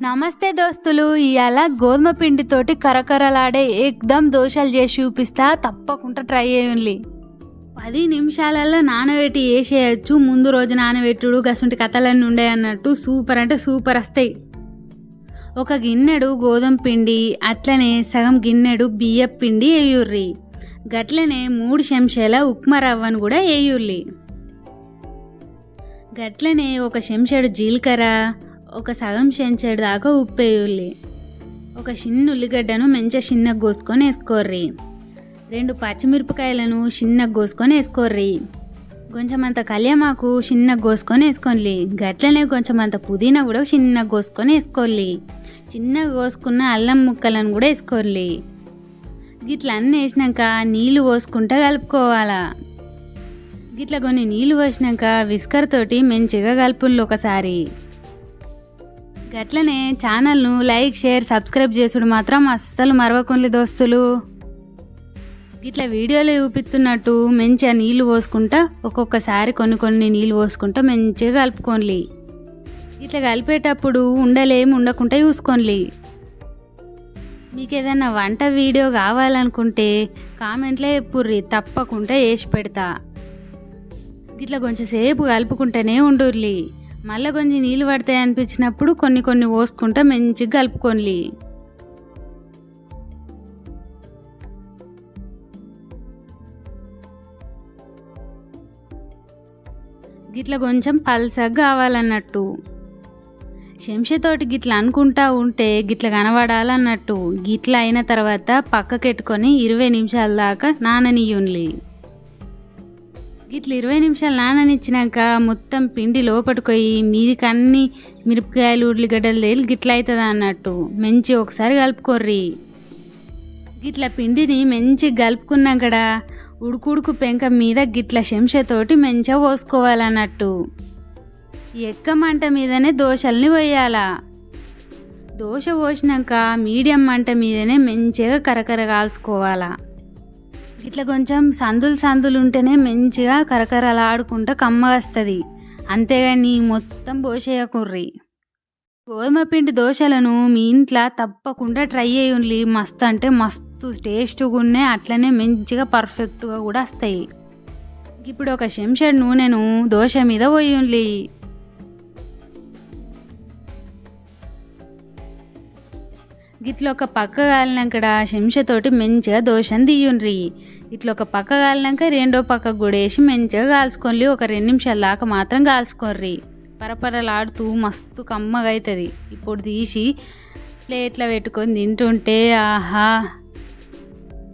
నమస్తే దోస్తులు ఇవాళ గోధుమ పిండితోటి కరకరలాడే ఏకదం దోశలు చేసి చూపిస్తా తప్పకుండా ట్రై చేయండి. పది నిమిషాలలో నానబెట్టి వేసేయచ్చు ముందు రోజు నానబెట్టుడు గసుంటి కథలన్నీ ఉండే అన్నట్టు సూపర్ అంటే సూపర్ వస్తాయి. ఒక గిన్నెడు గోధుమ పిండి అట్లనే సగం గిన్నెడు బియ్యం పిండి వేయుర్రి గట్లనే మూడు చెంచాల ఉప్మా రవ్వను కూడా వేయుర్రి గట్లనే ఒక చెంచాడు జీలకర్ర ఒక సగం చెంచాడు దాకా ఉప్పు వేయాలి ఒక చిన్న ఉల్లిగడ్డను మంచిగా చిన్నగా కోసుకొని వేసుకోర్రి. రెండు పచ్చిమిరపకాయలను చిన్నగా కోసుకొని వేసుకోర్రి. కొంచెం అంత కళ్యామాకు చిన్నగా కోసుకొని వేసుకోండి. గట్లనే కొంచెం అంత పుదీనా కూడా చిన్నగా కోసుకొని వేసుకోవాలి చిన్నగా కోసుకున్న అల్లం ముక్కలను కూడా వేసుకోవాలి గిట్ల అన్నీ వేసినాక నీళ్ళు పోసుకుంటా కలుపుకోవాలా. గిట్ల కొన్ని నీళ్ళు పోసినాక విస్కర్ తోటి మంచిగా కలుపుండ్లు ఒకసారి. గట్లనే ఛానల్ను లైక్ షేర్ సబ్స్క్రైబ్ చేసుడు మాత్రం అస్సలు మరవకుండి దోస్తులు. ఇట్లా వీడియోలో చూపిస్తున్నట్టు మంచిగా నీళ్ళు పోసుకుంటా ఒక్కొక్కసారి కొన్ని కొన్ని నీళ్ళు పోసుకుంటా మంచిగా కలుపుకోండి ఇట్లా కలిపేటప్పుడు ఉండలేమి ఉండకుండా చూసుకోండి మీకు ఏదైనా వంట వీడియో కావాలనుకుంటే కామెంట్లో చెప్పుర్రి తప్పకుండా వేసి పెడతా. ఇట్లా కొంచెం సేపు కలుపుకుంటూనే ఉండుర్లి. మళ్ళీ కొంచెం నీళ్ళు పడతాయి అనిపించినప్పుడు కొన్ని కొన్ని పోసుకుంటా మంచిగా కలుపుకోండి గిట్ల కొంచెం పల్సగా కావాలన్నట్టు. శంషతోటి గిట్లా అనుకుంటా ఉంటే గిట్ల కనబడాలన్నట్టు. గిట్ల అయిన తర్వాత పక్కకెట్టుకొని ఇరవై నిమిషాల దాకా నాననీయుండి ఇట్లా ఇరవై నిమిషాలు నాననిచ్చినాక మొత్తం పిండి లోపట్టుకోయి మీదికి అన్ని మిరపకాయలు ఉల్లిగడ్డలు తేలి గిట్ల అవుతుంది అన్నట్టు. మంచి ఒకసారి కలుపుకోర్రి. గిట్ల పిండిని మంచి కలుపుకున్నాకడ ఉడుకుడుకు పెంక మీద గిట్ల శంషతోటి మంచిగా పోసుకోవాలన్నట్టు. ఎక్క మంట మీదనే దోశల్ని పోయాలా. దోశ పోసినాక మీడియం మంట మీదనే మంచిగా కరకర కాల్చుకోవాలా. ఇట్లా కొంచెం సందులు సందులు ఉంటేనే మంచిగా కరకరలాడుకుంటా కమ్మగా వస్తుంది అంతేగాని మొత్తం పోసేయకుర్రి గోధుమ పిండి దోశలను మీ ఇంట్లో తప్పకుండా ట్రై చేయండి. మస్తు అంటే మస్తు టేస్ట్గా ఉన్నాయి. అట్లనే మంచిగా పర్ఫెక్ట్గా కూడా వస్తాయి. ఇప్పుడు ఒక చెంచాడు నూనెను దోశ మీద పోయండి. గిట్ల ఒక పక్క కాలినాకడ చెంచతోటి మంచిగా దోశను తీయుండ్రి ఇట్లా ఒక పక్క కాలినాక రెండో పక్క కూడా వేసి మంచిగా కాల్చుకోండి. ఒక రెండు నిమిషాల దాకా మాత్రం కాల్చుకోర్రి. పరపరలాడుతూ మస్తు కమ్మగా అవుతుంది ఇప్పుడు తీసి ప్లేట్లో పెట్టుకొని తింటుంటే ఆహా.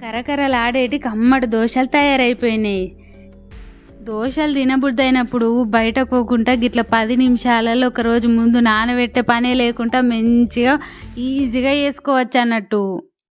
కరకరలాడేటి కమ్మటి దోశలు తయారైపోయినాయి. దోశలు తినబుద్దైనప్పుడు బయట పోకుండా గిట్ల పది నిమిషాలలో ఒకరోజు ముందు నానబెట్టే పనే లేకుండా మంచిగా ఈజీగా వేసుకోవచ్చు అన్నట్టు.